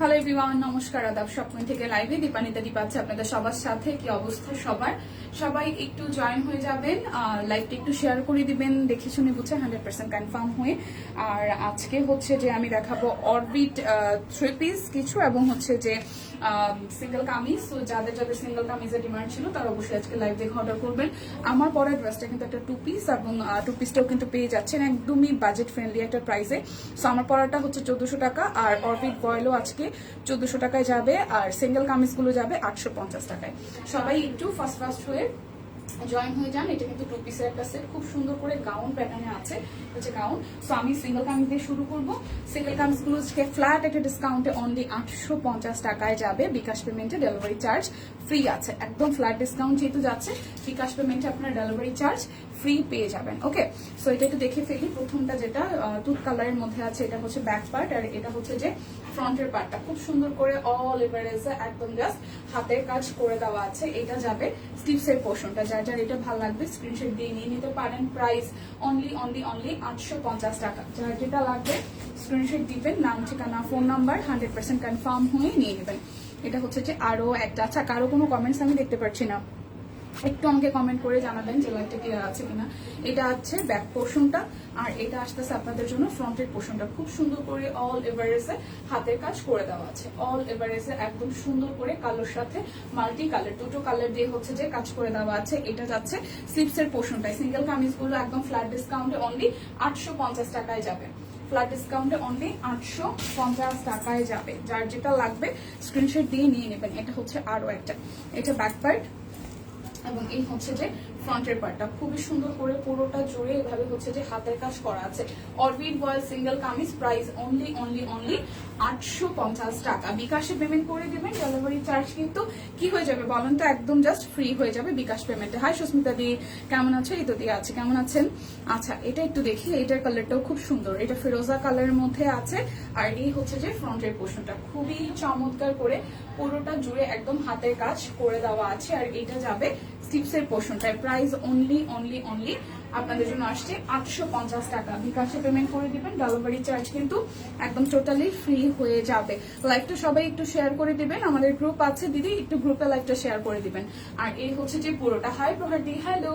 Hello everyone নমস্কার, আদাব স্বপ্ন থেকে লাইভে দীপানিতা দীপ আছে আপনাদের সবার সাথে। কি অবস্থা সবার? সবাই একটু জয়েন হয়ে যাবেন লাইভটা একটু শেয়ার করে দিবেন, দেখে শুনে বুঝে হান্ড্রেড পার্সেন্ট কনফার্ম হয়ে। আর আজকে হচ্ছে যে আমি দেখাবো অরবিট থ্রি পিস কিছু এবং হচ্ছে যে সিঙ্গেল কামিজ। তো যাদের যাদের সিঙ্গেল কামিজের ডিমান্ড ছিল, তারা অবশ্যই আজকে লাইভ দেখে অর্ডার করবেন। আমার পরা ড্রেসটা কিন্তু একটা টু পিস এবং টু পিসটাও কিন্তু পেয়ে যাচ্ছেন একদমই বাজেট ফ্রেন্ডলি একটা প্রাইসে সো আমার পরাটা হচ্ছে চোদ্দশো টাকা, আর অরবিট বয়েলও আজকে চোদ্দশো টাকায় যাবে আর সিঙ্গেল কামিজগুলো যাবে আটশো পঞ্চাশ টাকায়। সবাই একটু ফার্স্ট ফার্স্ট হয়ে জয়েন হয়ে যান। এটা কিন্তু টু পিসের একটা সেট খুব সুন্দর করে গাউন প্যাটার্নে আছে হচ্ছে গাউন সো আমি সিঙ্গেল কামিজ দিয়ে শুরু করব। সিঙ্গেল কামিজগুলো ফ্ল্যাট একটা ডিসকাউন্টে অনলি আটশো পঞ্চাশ টাকায় যাবে। বিকাশ পেমেন্টে ডেলিভারি চার্জ ফ্রি আছে। একদম ফ্ল্যাট ডিসকাউন্ট যেহেতু যাচ্ছে, বিকাশ পেমেন্টে আপনার ডেলিভারি চার্জ ফ্রি পেয়ে যাবেন। ওকে সো এটা একটু দেখে ফেলি। প্রথমটা যেটা টুথ কালারের মধ্যে আছে, এটা হচ্ছে ব্যাক পার্ট আর এটা হচ্ছে যে ফ্রন্টের পার্টটা। খুব সুন্দর করে অল এভারেজে একদম জাস্ট হাতের কাজ করে দেওয়া আছে। এটা যাবে স্লিভসের পোর্শনটা যার যার এটা ভালো লাগবে স্ক্রিনশট দিয়ে নিয়ে নিতে পারেন। প্রাইস অনলি অনলি অনলি আটশো পঞ্চাশ টাকা। যার যেটা লাগবে স্ক্রিনশট দিবেন, নাম, ঠিকানা phone number hundred percent confirm হয়ে নিয়ে নেবেন। এটা হচ্ছে যে আরও একটা। আচ্ছা কারও কোনো কমেন্টস আমি দেখতে পাচ্ছি না। একটু আমাকে কমেন্ট করে জানাবেন যে লাইটটা ক্লিয়ার আছে কিনা। এটা আছে ব্যাক পোর্শনটা আর এটা আসতেছে আপনাদের জন্য ফ্রন্টের পোর্শনটা খুব সুন্দর করে অল এভারেজে হাতের কাজ করে দেওয়া আছে। অল এভারেজে একদম সুন্দর করে কালোর সাথে মাল্টি কালার দুটো কালার দিয়ে হচ্ছে যে কাজ করে দেওয়া আছে। এটা যাচ্ছে স্লিপসের পোর্শনটাই সিঙ্গেল কামিজগুলো একদম ফ্ল্যাট ডিসকাউন্টে অনলি আটশো পঞ্চাশ টাকায় যাবে। ফ্ল্যাট ডিসকাউন্টে অনলি আটশো পঞ্চাশ টাকায় যাবে। যার যেটা লাগবে স্ক্রিনশট দিয়ে নিয়ে নেবেন। এটা হচ্ছে আরও একটা। এটা ব্যাক পার্ট এবং এই হচ্ছে যে ফ্রন্টের পার্টটা খুবই সুন্দর করে পুরোটা জুড়ে এভাবে হচ্ছে যে হাতের কাজ করা আছে। Orbit voile single kameez price only only only আটশো পঞ্চাশ টাকা। বিকাশে পেমেন্ট করে দেবেন ডেলিভারি চার্জ কিন্তু কি হয়ে যাবে বলেন তো? একদম জাস্ট ফ্রি হয়ে যাবে বিকাশ পেমেন্টে হাই সুস্মিতা দি, কেমন আছে? এই তো দিয়ে আছে। কেমন আছেন? আচ্ছা এটা একটু দেখি। এটার কালারটাও খুব সুন্দর। এটা ফিরোজা কালারের মধ্যে আছে। আর এই হচ্ছে যে ফ্রন্টের পোর্শনটা খুবই চমৎকার করে পুরোটা জুড়ে একদম হাতের কাজ করে দেওয়া আছে। আর এটা যাবে স্টিপসের পোর্শনটায় প্রাইস অনলি অনলি অনলি আপনাদের জন্য আসছে আটশো পঞ্চাশ টাকা। বিকাশে পেমেন্ট করে দিবেন ডেলিভারি চার্জ কিন্তু একদম টোটালি ফ্রি হয়ে যাবে। লাইভটা সবাই একটু শেয়ার করে দিবেন, আমাদের গ্রুপ আছে, দিদি, একটু গ্রুপে লাইভটা শেয়ার করে দিবেন। আর এই হচ্ছে যে পুরোটা। হাই প্রহারদি হ্যালো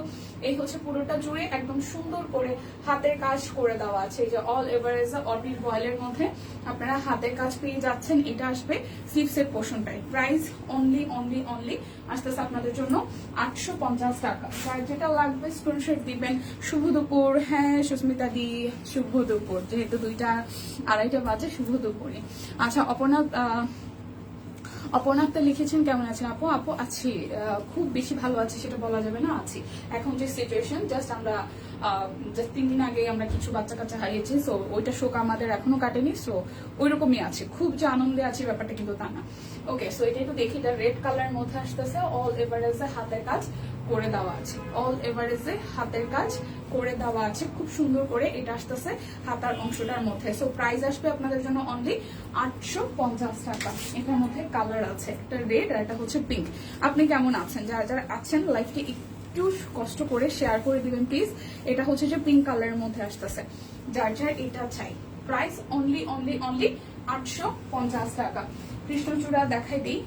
এই হচ্ছে পুরোটা জুড়ে একদম সুন্দর করে হাতের কাজ করে দেওয়া আছে। এই যে অল এভারেজ অরবিট বয়েলের মধ্যে আপনারা হাতের কাজ পেয়ে যাচ্ছেন, এটা আসবে স্লিপসের পোর্শনটাই প্রাইস অনলি অনলি অনলি আসতেছে আপনাদের জন্য আটশো পঞ্চাশ টাকা। যেটা লাগবে স্ক্রিনশট দিবেন শুভ দুপুর। হ্যাঁ সুস্মিতা দি শুভ দুপুর। যেহেতু দুইটা আড়াইটা বাজে শুভ দুপুরে আচ্ছা আহ, অপনাথ লিখেছেন কেমন আছেন আপু? আপু আছি। খুব বেশি ভালো আছি সেটা বলা যাবে না আছি। এখন যে সিচুয়েশন জাস্ট আমরা জাস্ট তিন দিন আগে আমরা কিছু বাচ্চা কাচ্চা হারিয়েছি সো ওইটা শোক আমাদের এখনও কাটেনি সো ওই রকমই আছে। খুব যে আনন্দে আছে ব্যাপারটা কিন্তু তা না। ওকে সো এটা একটু দেখি এটা রেড কালারের মধ্যে আসতেছে অল এভারেজে হাতের কাজ। করে দেওয়া আছে। অল এভারেজে হাতের কাজ করে দেওয়া আছে। খুব সুন্দর করে এটা আসতেছে হাতার অংশটার মধ্যে। সো প্রাইস আসবে আপনাদের জন্য অনলি আটশো পঞ্চাশ টাকা। এটার মধ্যে কালার আছে। একটা রেড আর একটা হচ্ছে পিঙ্ক আপনি কেমন আছেন? যারা যারা আছেন লাইফটি একটু কষ্ট করে শেয়ার করে দিবেন প্লিজ এটা হচ্ছে যে পিঙ্ক কালারের মধ্যে আসতেছে। যার যার এটা চাই। প্রাইস অনলি অনলি অনলি আটশো পঞ্চাশ টাকা। কৃষ্ণচূড়া দেখাই দিই।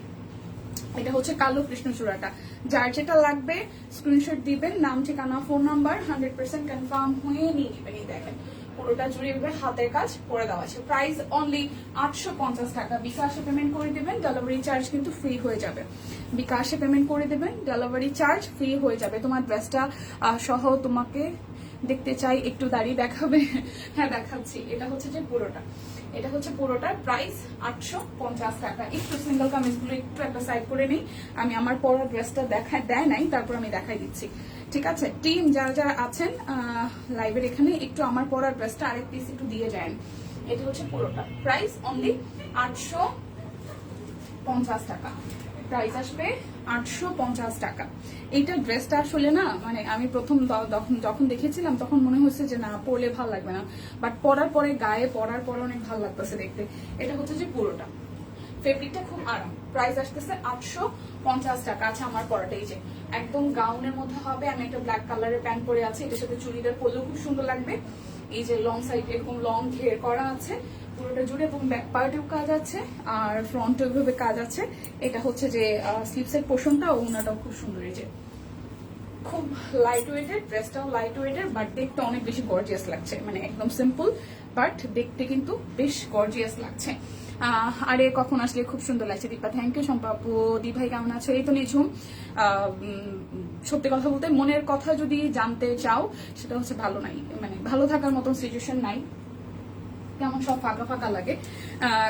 এটা হচ্ছে কালো কৃষ্ণচূড়াটা। যার যেটা লাগবে স্ক্রিনশট দিবেন, নাম, ঠিকানা phone number hundred percent confirm হয়ে নিয়ে নেবেন, এই দেখেন। পুরোটা জুড়ে এভাবে হাতের কাজ করে দেওয়া আছে। প্রাইস অনলি আটশো পঞ্চাশ টাকা। বিকাশে পেমেন্ট করে দেবেন ডেলিভারি চার্জ কিন্তু ফ্রি হয়ে যাবে। বিকাশে পেমেন্ট করে দেবেন ডেলিভারি চার্জ ফ্রি হয়ে যাবে। তোমার ড্রেসটা সহ তোমাকে দেখতে চাই, একটু দাঁড়িয়ে দেখাবে। হ্যাঁ দেখাচ্ছি। এটা হচ্ছে যে পুরোটা। এটা হচ্ছে পুরোটার প্রাইস আটশো পঞ্চাশ টাকা। একটু সিঙ্গেল কামিজগুলো একটু একটা সাইড করে নিই। আমি আমার পরা ড্রেসটা দেখা দেয় নাই, তারপর আমি দেখাই দিচ্ছি। ঠিক আছে? টিম যারা যারা আছেন লাইভের এখানে একটু আমার পরা ড্রেসটা আরেক পিস একটু দিয়ে যান। এটা হচ্ছে পুরোটা। প্রাইস অনলি আটশো পঞ্চাশ টাকা। প্রাইস আসবে আটশো পঞ্চাশ টাকা। এইটা ড্রেসটা আসলে না মানে আমি প্রথম যখন দেখেছিলাম তখন মনে হচ্ছে যে না, পরলে ভালো লাগবে না। বাট পরার পরে, গায়ে পরার পরে অনেক ভালো লাগতেছে দেখতে। এটা হচ্ছে যে পুরোটা। ফেব্রিকটা খুব আরাম। প্রাইস আসতেছে আটশো পঞ্চাশ টাকা। আছে আমার পরাটা এই যে, একদম গাউনের মধ্যে হবে। আমি একটা ব্ল্যাক কালারের প্যান্ট পরে আছি। এটার সাথে চুড়িদার পরলেও খুব সুন্দর লাগবে। এই যে লং সাইড এরকম লং ঘের করা আছে। পুরোটা জুড়ে এবং ব্যাক পার্টেও কাজ আছে, আর ফ্রন্টেও ভাবে কাজ আছে। এটা হচ্ছে যে স্লিপসের পোর্শনটা ওনাটাও খুব সুন্দর যে। খুব লাইট ওয়েটেড ড্রেসটাও লাইট ওয়েটেড বাট দেখতে অনেক বেশি গর্জিয়াস লাগছে। মানে একদম সিম্পল বাট দেখতে কিন্তু বেশ গর্জিয়াস লাগছে। আরে, কখন আসলে খুব সুন্দর লাগছে, দীপা? থ্যাংক ইউ সম্পাপু দি ভাই কেমন আছো? এই তো নিঝুম। সত্যি কথা বলতে মনের কথা যদি জানতে চাও, সেটা হচ্ছে ভালো নাই। মানে ভালো থাকার মতন সিচুয়েশন নাই। কেমন সব ফাঁকা ফাঁকা লাগে।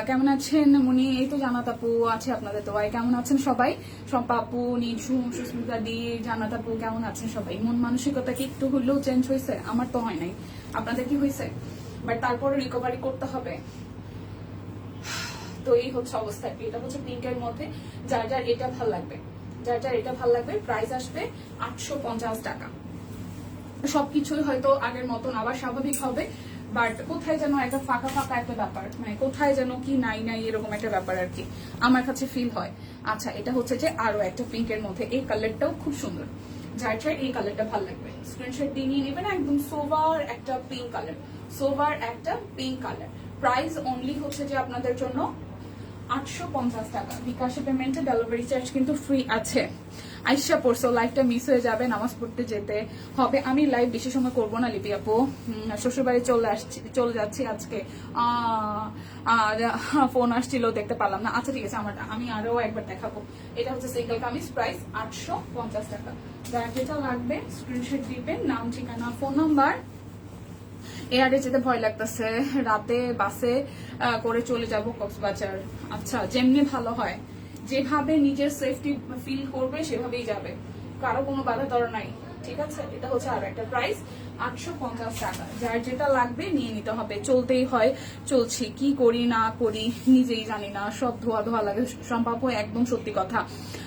কেমন আছেন মুনি? এই তো জানাত আপু আছে আপনাদের তো ভাই কেমন আছেন সবাই? শম্পা আপু নিঝুম সুস্মিতা দি জানাত আপু, কেমন আছেন সবাই? মন মানসিকতা কি একটু হলেও চেঞ্জ হয়েছে? আমার তো হয় নাই। আপনাদের কি হয়েছে? বাট তারপরে রিকভারি করতে হবে। তো এই হচ্ছে অবস্থা। এটা হচ্ছে পিঙ্কের মধ্যে। যার যার এটা ভালো লাগবে। যার যার এটা ভালো লাগবে প্রাইস আসবে আটশো পঞ্চাশ টাকা। সবকিছুই হয়তো আগের মতন আবার স্বাভাবিক হবে। বাট কোথায় যেন একটা ফাঁকা ফাঁকা একটা ব্যাপার মানে কোথায় যেন কি নাই নাই এরকম একটা ব্যাপার আর কি, আমার কাছে ফিল হয়। আচ্ছা এটা হচ্ছে যে আরও একটা পিঙ্কের মধ্যে, এই কালারটাও খুব সুন্দর। যার চাই এই কালারটা ভালো লাগবে। স্ক্রিনশট দিয়ে নিয়ে নেবেন, একদম সোভার একটা পিঙ্ক কালার সোভার একটা পিঙ্ক কালার প্রাইস অনলি হচ্ছে যে আপনাদের জন্য আটশো পঞ্চাশ টাকা। বিকাশে পেমেন্টে ডেলিভারি চার্জ কিন্তু ফ্রি আছে। আইসা পড়ছো লাইভটা মিস হয়ে যাবে, নামাজ পড়তে যেতে হবে। আমি লাইভ বেশি সময় করব না, লিপি আপু। শ্বশুর বাড়ি চলে আসছি, চলে যাচ্ছি আজকে। আর ফোন আসছিল, দেখতে পারলাম না। আচ্ছা ঠিক আছে, আমার আমি আরও একবার দেখাবো। এটা হচ্ছে সিঙ্গেল কামিজ প্রাইস আটশো পঞ্চাশ টাকা। যার যেটা লাগবে স্ক্রিনশট দিবেন, নাম, ঠিকানা ফোন নাম্বার এয়ারে যেতে ভয় লাগতেছে। রাতে বাসে করে চলে যাব কক্সবাজার। আচ্ছা যেমনি ভালো হয়। যেভাবে নিজের সেফটি ফিল করবে, সেভাবেই যাবে। কারও কোনো বাধা ধরা নাই। ঠিক আছে? এটা হচ্ছে আর একটা প্রাইস আটশো পঞ্চাশ টাকা। যার যেটা লাগবে নিয়ে নিতে হবে। চলতেই হয়, চলছি। কি করি, না করি, নিজেই জানি না। সব ধোয়া ধোয়া লাগে। সম্ভব একদম সত্যি কথা।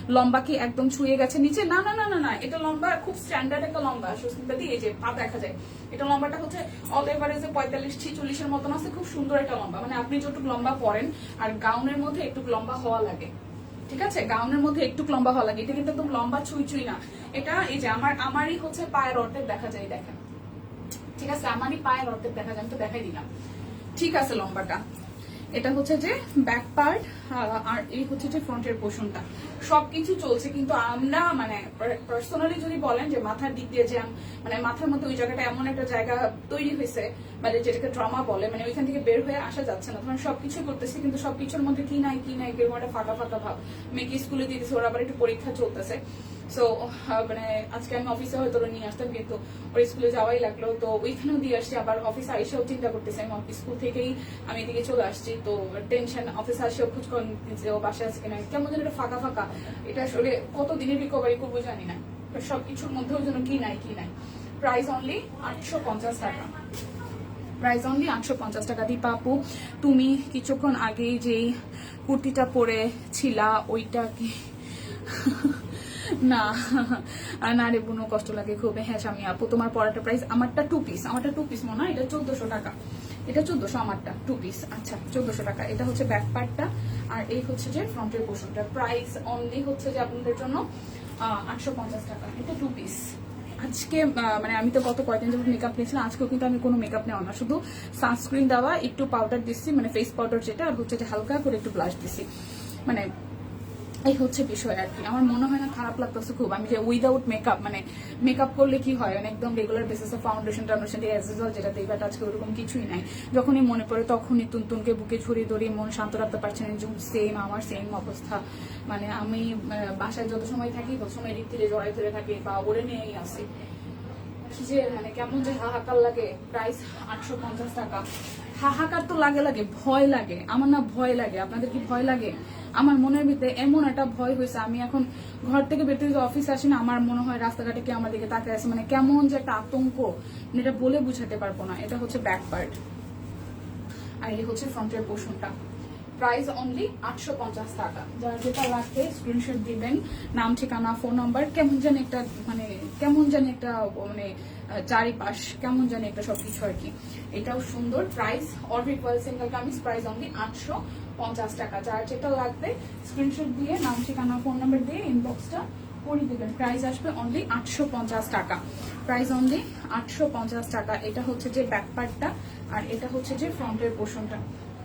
লম্বা কি একদম ছুঁয়ে গেছে নিচে? না না না না না। এটা লম্বা খুব স্ট্যান্ডার্ড একটা লম্বা। সুস্মিতা দিয়ে এই যে পা দেখা যায়। এটা লম্বাটা হচ্ছে অল এভারেজে পঁয়তাল্লিশ, ছিচল্লিশের মতন আছে। খুব সুন্দর একটা লম্বা। মানে আপনি যতটুকু লম্বা পরেন, আর গাউনের মধ্যে একটু লম্বা হওয়া লাগে। ঠিক আছে? গাউনের মধ্যে একটু লম্বা হওয়া লাগে। এটা কিন্তু একদম লম্বা ছুঁই ছুঁই না। এটা এই যে আমার, আমারই হচ্ছে পায়ের অর্ধেক দেখা যায়, দেখেন। ঠিক আছে, আমারই পায়ের অর্ধেক দেখা আমি তো দেখাই দিলাম। ঠিক আছে, লম্বাটা। এটা হচ্ছে যে ব্যাক পার্ট আর এই হচ্ছে যে ফ্রন্টের পোষণটা সবকিছু চলছে, কিন্তু আমরা মানে পার্সোনালি যদি বলেন যে মাথার দিক দিয়ে যে মানে মাথার মধ্যে ওই জায়গাটা এমন একটা জায়গা তৈরি হয়েছে মানে যেটাকে ড্রামা বলে মানে ওইখান থেকে বের হয়ে আসা যাচ্ছে না। ধরেন সবকিছু করতেছি, কিন্তু সবকিছুর মধ্যে কি নাই কি নাই, এরকম একটা ফাঁকা ফাঁকা ভাব। মেয়েকে স্কুলে দিয়ে দিচ্ছে ওর আবার একটু পরীক্ষা চলতেছে। সো মানে আজকে আমি অফিসে হয়তো নিয়ে আসতাম, কিন্তু ওর স্কুলে যাওয়াই লাগল। তো ওইখানেও দিয়ে আসছি, আবার অফিসে আইসেও চিন্তা করতেছি আমি অফিস স্কুল থেকেই আমি এদিকে চলে আসছি। তো টেনশন অফিসে আসেও খোঁজ করে ও বাসায় আছে কিনা? কেমন যেন একটা ফাঁকা ফাঁকা। এটা আসলে কত দিনের রিকভারি করব জানি না। সব কিছুর মধ্যেও যেন কি নাই কি নাই। প্রাইস অনলি আটশো পঞ্চাশ টাকা। প্রাইস অনলি আটশো পঞ্চাশ টাকা দীপা আপু তুমি কিছুক্ষণ আগেই যেই কুর্তিটা পরে ছিলা, ওইটা কি? না না রে বুনো, কষ্ট লাগে খুব। হ্যাঁ স্বামী আপু, তোমার পরাটা প্রাইস আমারটা টু পিস আমারটা টু পিস মনে হয়, এটা চোদ্দশো টাকা। এটা চোদ্দশো, আমারটা টু পিস আচ্ছা চোদ্দশো টাকা। এটা হচ্ছে ব্যাক পার্টটা আর এই হচ্ছে যে ফ্রন্টের পোর্শনটা প্রাইস অনলি হচ্ছে যে আপনাদের জন্য আটশো পঞ্চাশ টাকা। এটা টু পিস আজকে মানে আমি তো গত কয়েকদিন যখন মেকআপ নিয়েছিলাম, আজকেও কিন্তু আমি কোনো মেকআপ নেওয়া না, শুধু সানস্ক্রিন দেওয়া, একটু পাউডার দিচ্ছি মানে ফেস পাউডার যেটা, আর হচ্ছে হালকা করে একটু ব্লাশ দিচ্ছি মানে এই হচ্ছে বিষয় আর কি। আমার মনে হয় না খারাপ লাগতেছে খুব। আমি যে উইদাউট মেকআপ মানে মেকআপ করলে কি হয়? মানে একদম রেগুলার বেসিসে ফাউন্ডেশন টাউন্ডেশন দিয়ে অ্যাসেসল যেটা দেবে আজকে ওরকম কিছুই নাই। যখনই মনে পড়ে তখনই তুনতুনকে বুকে ছড়িয়ে ধরি, মন শান্ত রাখতে পারছে না। যেমন সেম আমার সেম অবস্থা। মানে আমি বাসায় যত সময় থাকি, তত সময় থেকে জড়াই ধরে থাকি বা ওরে নিয়েই আসি যে মানে কেমন যে হাহাকার লাগে। প্রাইস আটশো পঞ্চাশ টাকা। হাহাকার তো লাগে লাগে, ভয় লাগে। আমার না ভয় লাগে। আপনাদের কি ভয় লাগে? আমার মনের ভিতরে এমন একটা ভয় হয়েছে। আমি এখন ঘর থেকে বেরোতে যদি অফিস আসি না, আমার মনে হয় রাস্তাঘাটে কে আমার দিকে তাকিয়ে আছে মানে কেমন যে একটা আতঙ্ক। মানে এটা বলে বুঝাতে পারব না। এটা হচ্ছে ব্যাক পার্ট আর এই হচ্ছে ফ্রন্টের পোর্শনটা প্রাইস অনলি আটশো পঞ্চাশ টাকা। যার যেটা লাগবে স্ক্রিনশট দিবেন, নাম, ঠিকানা ফোন নাম্বার কেমন জানি একটা মানে কেমন জানি একটা মানে চারিপাশ, কেমন জানি একটা সবকিছু আর কি। এটাও সুন্দর price Orbit voile single kameez price only আটশো পঞ্চাশ টাকা। যার যেটা লাগবে স্ক্রিনশট দিয়ে, নাম, ঠিকানা ফোন নাম্বার দিয়ে ইনবক্সটা করে দেবেন। প্রাইস আসবে অনলি আটশো পঞ্চাশ টাকা। প্রাইস অনলি আটশো পঞ্চাশ টাকা। এটা হচ্ছে যে ব্যাক পার্টটা আর এটা হচ্ছে যে ফ্রন্টের পোর্শনটা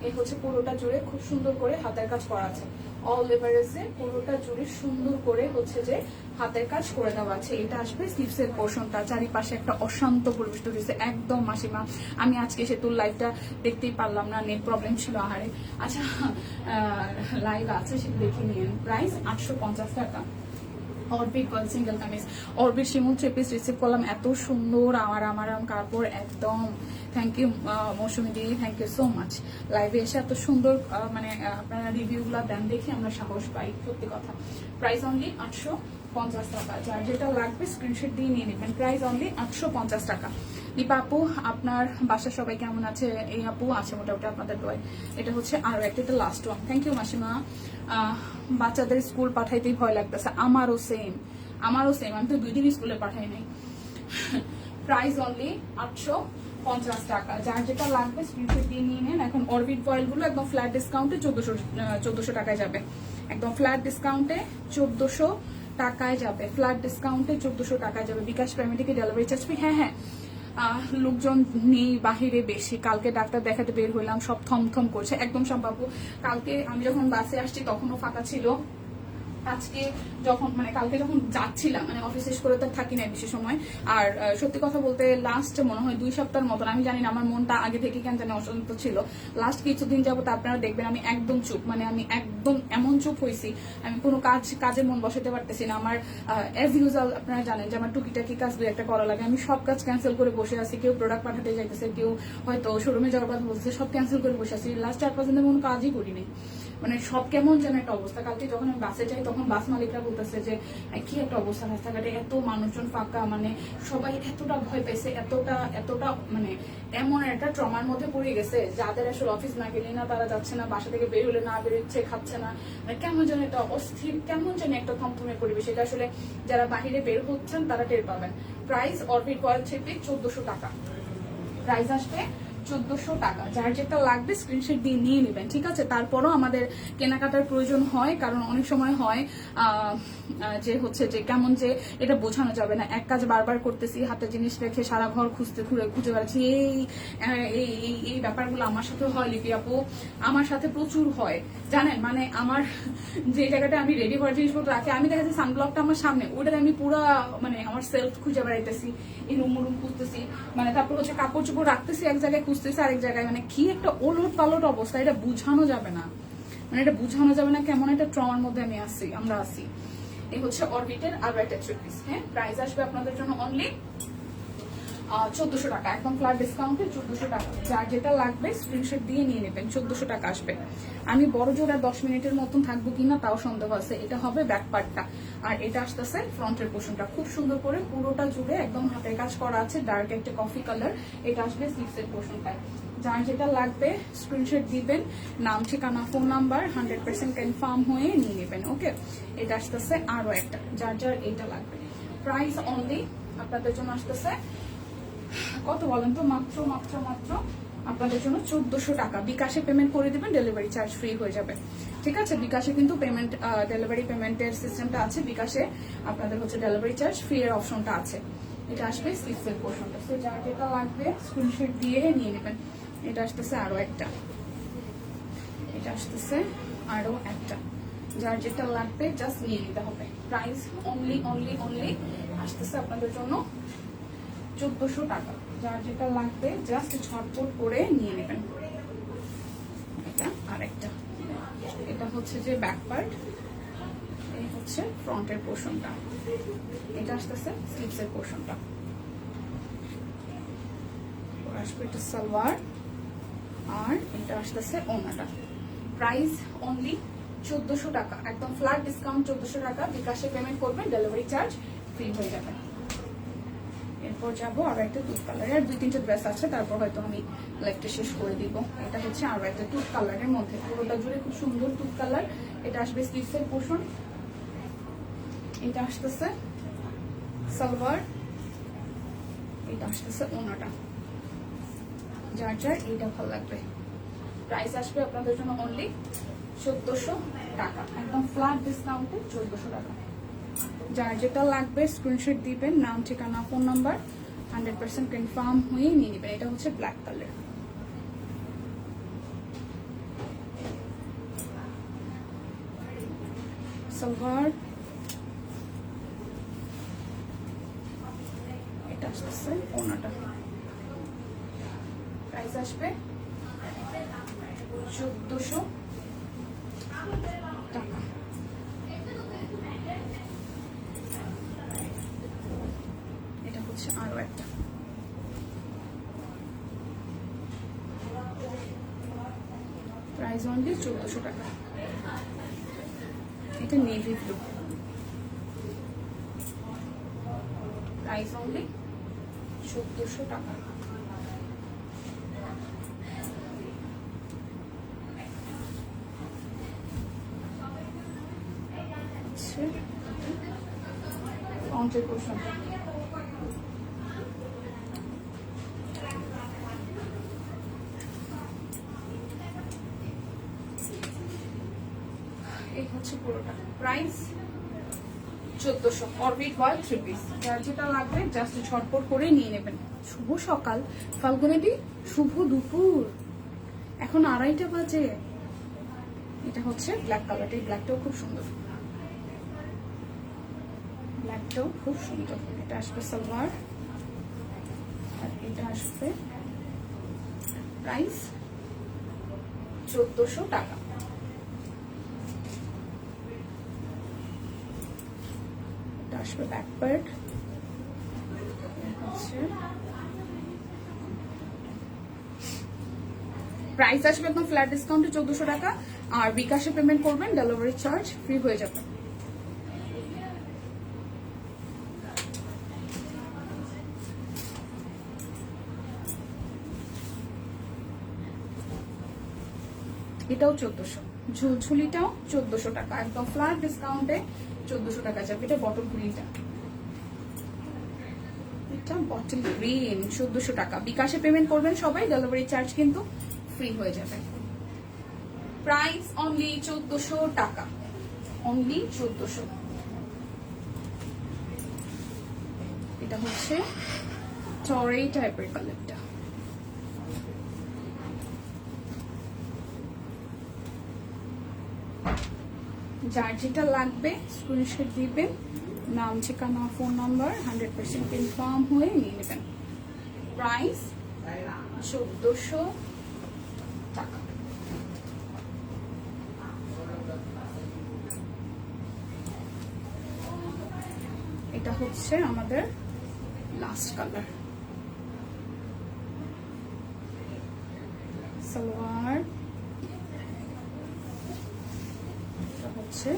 এই হচ্ছে পুরোটা জুড়ে খুব সুন্দর করে হাতের কাজ করা আছে। অল লেভারেজে পুরোটা জুড়ে সুন্দর করে হচ্ছে যে হাতের কাজ করে দেওয়া আছে। এটা আসবে স্লিভসের পোর্শনটা চারিপাশে একটা অশান্ত পরিবেশ তৈরি হয়েছে একদম মাসিমা। আমি আজকে সে তোর লাইভটা দেখতেই পারলাম না, নেট প্রবলেম ছিল আহারে। আচ্ছা লাইভ আছে সেটা দেখে নিন প্রাইস আটশো পঞ্চাশ টাকা। অরবিট গল single kameez Orbit Shimul three piece receive করলাম। এত সুন্দর আমার আমার আম কাপড় একদম। থ্যাংক ইউ মৌসুমি দিদি থ্যাংক ইউ সো মাচ লাইভে এসে এত সুন্দর মানে আপনারা রিভিউগুলো দেন দেখে আমরা সাহস পাই, সত্যি কথা। প্রাইস অনলি আটশো পঞ্চাশ টাকা। যার যেটা লাগবে স্ক্রিনশট দিয়ে নিয়ে নেবেন। প্রাইস অনলি আটশো পঞ্চাশ টাকা। দীপা আপু, আপনার বাসার সবাই কেমন আছে? এই আপু আছে মোটামুটি আপনাদের দোয়ায়। এটা হচ্ছে আরও একটা এটা লাস্ট ওয়ান থ্যাংক ইউ মাসিমা। বাচ্চাদের স্কুল পাঠাইতেই ভয় লাগতেছে। আমারও সেম আমারও সেম আমি তো দুই দিন স্কুলে পাঠাই নাই। প্রাইস অনলি আটশো পঞ্চাশ টাকা। যার যেটা লাগবে স্ক্রিনশট দিয়ে নিয়ে নেন। এখন অরবিট ফয়েলগুলো একদম ফ্ল্যাট ডিসকাউন্টে চোদ্দশো চোদ্দশো টাকায় যাবে। একদম ফ্ল্যাট ডিসকাউন্টে চোদ্দশো টাকায় যাবে। ফ্ল্যাট ডিসকাউন্টে চোদ্দশো টাকায় যাবে। বিকাশ প্রাইমেটিকে ডেলিভারি চার্জ হ্যাঁ হ্যাঁ। লোকজন নেই বাহিরে বেশি। কালকে ডাক্তার দেখাতে বের হইলাম, সব থমথম করছে। একদম সম্ভাব্য কালকে আমি যখন বাসে আসছি তখনও ফাঁকা ছিল। আজকে যখন মানে কালকে যখন যাচ্ছিলাম মানে অফিস শেষ করে তো থাকি না বেশি সময়। আর সত্যি কথা বলতে লাস্ট মনে হয় দুই সপ্তাহের মতন, আমি জানি না, আমার মনটা আগে থেকে কেন জানি অশান্ত ছিল। লাস্ট কিছুদিন যাবত আপনারা দেখবেন আমি একদম চুপ মানে আমি একদম এমন চুপ হয়েছি। আমি কোনো কাজ, কাজে মন বসাতে পারতেছি না। আমার অ্যাজ ইউজাল আপনারা জানেন যে আমার টুকিটাকি কাজ দুই একটা করা লাগে। আমি সব কাজ ক্যান্সেল করে বসে আছি। কেউ প্রোডাক্ট পাঠাতে যাইতেছে, কেউ হয়তো শোরুমে যাওয়ার কথা বলতেছে, সব ক্যান্সেল করে বসে আছি। লাস্ট চার পাঁচ দিনের কোনো কাজই করিনি। মানে সব কেমন যেন একটা অবস্থা। কালকে যখন আমি বাসে যাই তখন বাস মালিকরা বলতেছে যে "এ, কি একটা অবস্থা রাস্তাঘাটে এত মানুষজন ফাঁকা মানে সবাই এতটা ভয় পেয়েছে এতটা এতটা মানে এমন একটা ট্রমার মধ্যে পড়ে গেছে যাদের আসলে অফিস না গেলে না তারা যাচ্ছে না বাসা থেকে বের হলে না বেরোচ্ছে খাচ্ছে না। মানে কেমন যেন একটা অস্থির কেমন যেন একটা থমথমে পরিবেশ। এটা আসলে যারা বাহিরে বের হচ্ছেন তারা টের পাবেন। প্রাইস অরবিট কয়েল ছেপে চোদ্দশো টাকা। প্রাইস আসবে চোদ্দশো টাকা। যার যেটা লাগবে স্ক্রিনশট দিয়ে নিয়ে নেবেন, ঠিক আছে? তারপরও আমাদের কেনাকাটার প্রয়োজন হয়, কারণ অনেক সময় হয় যে হচ্ছে যে কেমন যে এটা বোঝানো যাবে না। এক কাজ বারবার করতেছি, হাতে জিনিস রেখে সারা ঘর খুঁজতে ঘুরে খুঁজে বেড়াচ্ছি। এই এই এই ব্যাপারগুলো আমার সাথে হয়, লিপি আপু। আমার সাথে প্রচুর হয়। জানেন মানে আমার যে জায়গাটা আমি রেডি করার জিনিসপত্র রাখি আমি দেখা যাচ্ছে সানব্লকটা আমার সামনে ওটাতে আমি পুরো মানে আমার সেলফ খুঁজে বেড়াইতেছি, এই রুম রুম খুঁজতেছি মানে তারপর হচ্ছে কাপড় চোপড় রাখতেছি এক জায়গায়, খুঁজতেছি আরেক জায়গায় মানে কি একটা ওলট পালট অবস্থা, এটা বুঝানো যাবে না। মানে এটা বুঝানো যাবে না কেমন একটা ট্রমার মধ্যে আমি আসি আমরা আসি এই হচ্ছে অরবিটের আরও একটা থ্রি পিস হ্যাঁ? প্রাইস আসবে আপনাদের জন্য অনলি চোদ্দশো টাকা। একদম ফ্ল্যাট ডিসকাউন্টে চোদ্দশো টাকা। যার যেটা লাগবে স্ক্রিনশট দিয়ে নিয়ে নেবেন। চোদ্দশো টাকা আসবে। আমি বড় আর দশ মিনিটের মতন থাকব কিনা তাও সন্দেহ আছে। এটা হবে ব্যাক পার্টটা আর এটা আসতেছে ফ্রন্টের পোর্শনটা খুব সুন্দর করে পুরোটা জুড়ে একদম হাতের কাজ করা আছে ডার্ক একটা কফি কালার এটা আসবে স্লিভসের পোর্শনটায় যার যেটা লাগবে স্ক্রিনশট দিবেন। নাম, ঠিকানা phone number hundred percent confirm হয়ে নিয়ে নেবেন। ওকে এটা আসতেছে আরও একটা। যার যার এটা লাগবে। প্রাইস অনলি আপনাদের জন্য আসতেছে কত বলেন তো? মাত্র মাত্র মাত্র আপনাদের জন্য চোদ্দশো টাকা। বিকাশে পেমেন্ট করে দিবেন ডেলিভারি চার্জ ফ্রি হয়ে যাবে। ঠিক আছে? বিকাশে কিন্তু পেমেন্ট ডেলিভারি পেমেন্টের সিস্টেমটা আছে। বিকাশে আপনাদের হচ্ছে ডেলিভারি চার্জ ফ্রি এর অপশনটা আছে। এটা আসবে সিক্সের পোর্শনটা সো যার যেটা লাগবে স্ক্রিনশট দিয়ে নিয়ে নেবেন। এটা আসতেছে আরও একটা। এটা আসতেছে আরও একটা। যার যেটা লাগবে জাস্ট নিয়ে নিতে হবে। প্রাইস অনলি অনলি অনলি আসতেছে আপনাদের জন্য চোদ্দশো টাকা। যার যেটা লাগবে জাস্ট ছটপট করে নিয়ে নেবেন। এটা আরেকটা। এটা হচ্ছে যে ব্যাক পার্ট এই হচ্ছে ফ্রন্টের পোর্শনটা এটা আসতেছে স্লিপসের পোর্শনটা আসবে এটা সালোয়ার, আর এটা আসতেছে ওনাটা। প্রাইস অনলি চোদ্দশো টাকা, একদম ফ্ল্যাট ডিসকাউন্ট চোদ্দশো টাকা। বিকাশে পেমেন্ট করবেন ডেলিভারি চার্জ ফ্রি হয়ে যাবে। এরপর যাব, আরও একটা টুথ কালার আর দুই, তিনটে ড্রেস আছে, তারপর হয়তো আমি লাইফটা শেষ করে দিব। এটা হচ্ছে আরও একটা টুথ কালারের মধ্যে। পুরোটা জুড়ে খুব সুন্দর টুথ কালার এটা আসবে স্লিভসের পোর্শন এটা আসতেছে সালোয়ার। এটা আসতেছে ওনাটা। যার যার এইটা ভালো লাগবে। প্রাইস আসবে আপনাদের জন্য অনলি চোদ্দশো টাকা। একদম ফ্ল্যাট ডিসকাউন্টে চোদ্দশো টাকা। যার যেটা লাগবে স্ক্রিনশট দিবেন, নাম, ঠিকানা phone number hundred percent confirm হয়ে নিয়ে নেবেন। এটা হচ্ছে ব্ল্যাক কালার এটা প্রাইস আসবে চোদ্দশো। প্রাইস অনলি চোদ্দশো টাকা। এটা নেভি ব্লু প্রাইস অনলি চোদ্দশো টাকা। এই হচ্ছে পুরোটা। প্রাইস চোদ্দশো। অরবিট ওয়াল থ্রি পিস যার যেটা লাগবে জাস্ট ঝটপট করে নিয়ে নেবেন। শুভ সকাল। ফাল্গুনেটি শুভ দুপুর। এখন আড়াইটা বাজে। এটা হচ্ছে ব্ল্যাক কালারটা এই ব্ল্যাকটাও খুব সুন্দর। ব্ল্যাকটাও খুব সুন্দর। এটা আসবে সালোয়ার। আর এটা আসবে প্রাইস চোদ্দশো টাকা এটা আসবে ব্যাক পার্ট প্রাইস আসবে একদম ফ্ল্যাট ডিসকাউন্টে চোদ্দশো টাকা। আর বিকাশে পেমেন্ট করবেন ডেলিভারি চার্জ ফ্রি হয়ে যাবে। এটাও চোদ্দশো। ঝুলঝুলিটাও চোদ্দশো টাকা। একদম ফ্ল্যাট ডিসকাউন্টে চোদ্দশো টাকা যাবে এটা বটল গ্রিনটা এটা বটল গ্রিন চোদ্দশো টাকা। বিকাশে পেমেন্ট করবেন সবাই ডেলিভারি চার্জ কিন্তু ফ্রি হয়ে যাবে। প্রাইস অনলি চোদ্দশো টাকা। অনলি চোদ্দশো। এটা হচ্ছে চড়াই টাইপের কালারটা যার যেটা লাগবে স্ক্রিনশট দিবেন, নাম, ঠিকানা phone number hundred percent confirm হয়ে নিয়ে নেবেন। প্রাইস চোদ্দশো টাকা। এটা হচ্ছে আমাদের লাস্ট কালার সালোয়ার এটা হচ্ছে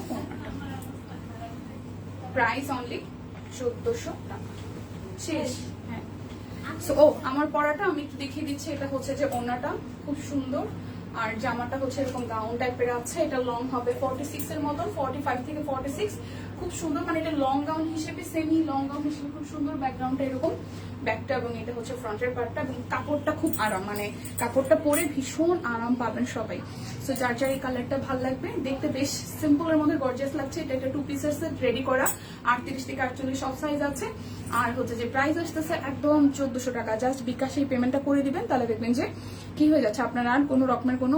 প্রাইস অনলি চোদ্দশো টাকা। শেষ। হ্যাঁ। ও, আমার পরাটা আমি একটু দেখিয়ে দিচ্ছি। এটা হচ্ছে যে ওনাটা, খুব সুন্দর। আর জামাটা হচ্ছে এরকম গাউন টাইপের আছে। এটা লং হবে। ফর্টি সিক্স এর মতন ফর্টি ফাইভ থেকে ফর্টি সিক্স খুব সুন্দর মানে এটা লং গাউন হিসেবে সেমি লং গাউন হিসেবে খুব সুন্দর ব্যাকগ্রাউন্ডটা এরকম। ব্যাকটা এবং এটা হচ্ছে ফ্রন্টের পার্টটা এবং কাপড়টা খুব আরাম মানে কাপড়টা পরে ভীষণ আরাম পাবেন সবাই। সো যার যার এই কালারটা ভালো লাগবে, দেখতে বেশ সিম্পল এর মধ্যে গর্জিয়াস লাগছে। এটা একটা টু পিসের সেট রেডি করা, আটত্রিশ থেকে আটচল্লিশ সব সাইজ আছে। আর হচ্ছে যে প্রাইস আসতেছে একদম চোদ্দশো টাকা। জাস্ট বিকাশে পেমেন্টটা করে দিবেন, তাহলে দেখবেন যে কি হয়ে যাচ্ছে। আপনার আর কোনো রকমের কোনো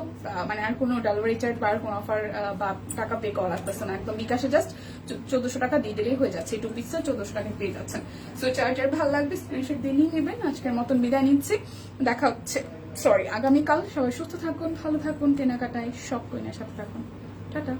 মানে আর কোনো ডেলিভারি চার্জ বা কোনো অফার বা টাকা পে করা লাগতেছে না। একদম বিকাশে জাস্ট চোদ্দশো টাকা দিয়ে দিলেই হয়ে যাচ্ছে। টু পিসটা চোদ্দশো টাকা পেয়ে যাচ্ছেন। সো চার্জার ভালো লাগবে স্ক্রিনশট দিয়ে নিয়ে নেবেন। আজকের মতন বিদায় নিচ্ছি। দেখা হচ্ছে। সরি আগামীকাল সবাই সুস্থ থাকুন, ভালো থাকুন, কেনাকাটায় সব কইনার সাথে থাকুন। টাটা।